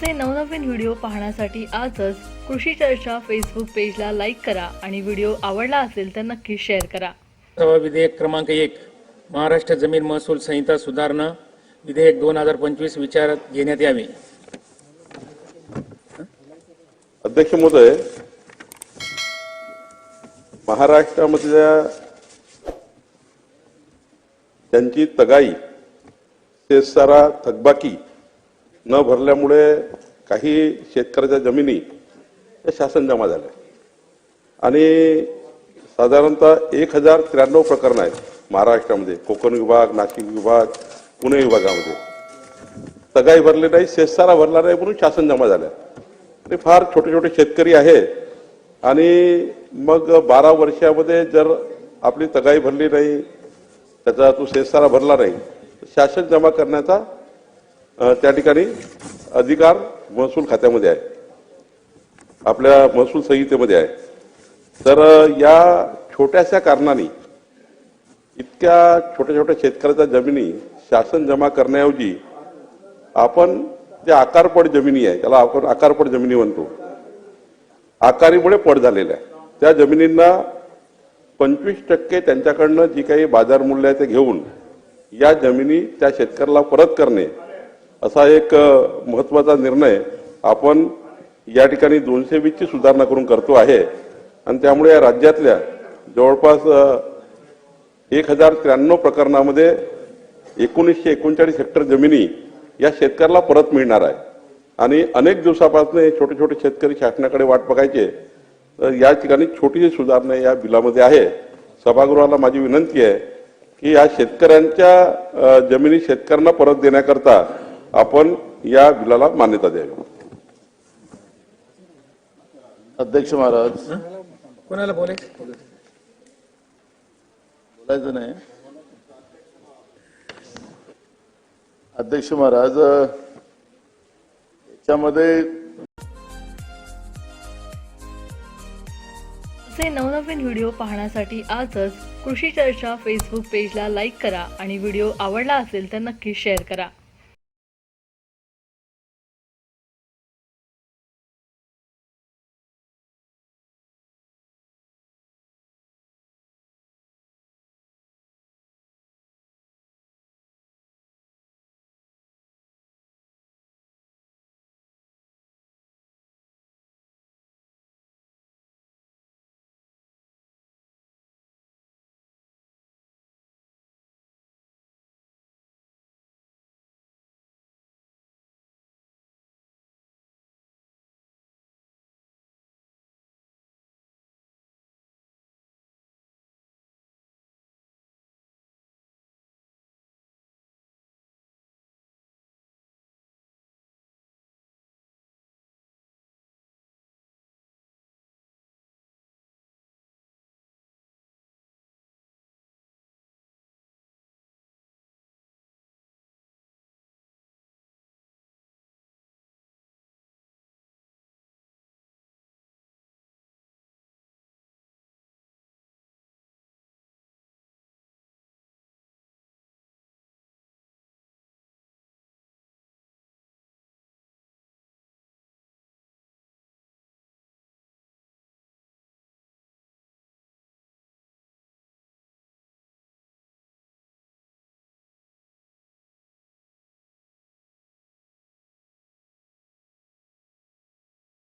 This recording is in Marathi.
असे नवनवीन व्हिडिओ पाहण्यासाठी आजच कृषी चर्चा फेसबुक पेजला लाईक करा आणि व्हिडिओ आवडला असेल तर नक्की शेअर करा. सभा विधेयक क्रमांक एक महाराष्ट्र जमीन महसूल संहिता सुधारणा विधेयक दोन हजार पंचवीस विचारात घेण्यात यावे. अध्यक्ष महोदय महाराष्ट्रामधल्या त्यांची तगाई सेसारा थकबाकी न भरल्यामुळे काही शेतकऱ्याच्या जमिनी या शासन जमा झाल्या. आणि साधारणतः एक हजार त्र्याण्णव प्रकरणं आहेत महाराष्ट्रामध्ये. कोकण विभाग नाशिक विभाग पुणे विभागामध्ये. तगाई भरले नाही सेसारा भरला नाही म्हणून शासन जमा झाल्या आणि फार छोटे छोटे शेतकरी आहेत. आणि मग बारा वर्षामध्ये जर आपली तगाई भरली नाही त्याचा तो शेतसारा भरला नाही शासन जमा करण्याचा त्या ठिकाणी अधिकार महसूल खात्यामध्ये आहे. आपल्या महसूल संहितेमध्ये आहे. तर या छोट्याशा कारणाने इतक्या छोट्या छोट्या शेतकऱ्याच्या जमिनी शासन जमा करण्याऐवजी आपण जे आकारपड जमिनी आहे त्याला आपण आकारपड जमिनी म्हणतो. आकारीमुळे पड झालेल्या आहे. त्या जमिनींना पंचवीस टक्के त्यांच्याकडनं जी काही बाजार मूल्य आहे ते घेऊन या जमिनी त्या शेतकऱ्याला परत करणे असा एक महत्त्वाचा महत्त्वाचा निर्णय आपण या ठिकाणी दोनशे वीसची सुधारणा करून करतो आहे. आणि त्यामुळे या राज्यातल्या जवळपास एक हजार त्र्याण्णव प्रकरणामध्ये एकोणीसशे एकोणचाळीस हेक्टर जमिनी या शेतकऱ्याला परत मिळणार आहे. आणि अनेक दिवसापासून हे छोटे छोटे शेतकरी शासनाकडे वाट बघायचे तर या ठिकाणी छोटीशी सुधारणा या बिलामध्ये आहे. सभागृहाला माझी विनंती आहे की या शेतकऱ्यांच्या जमिनी शेतकऱ्यांना परत देण्याकरता आपण या बिलाला मान्यता द्यावी. अध्यक्ष महाराज. कोणाला बोलायचं बोलायचं नाही. अध्यक्ष महाराज याच्यामध्ये असे नवनवीन व्हिडिओ पाहण्यासाठी आजच कृषी चर्चा फेसबुक पेजला लाईक करा आणि व्हिडिओ आवडला असेल तर नक्की शेअर करा.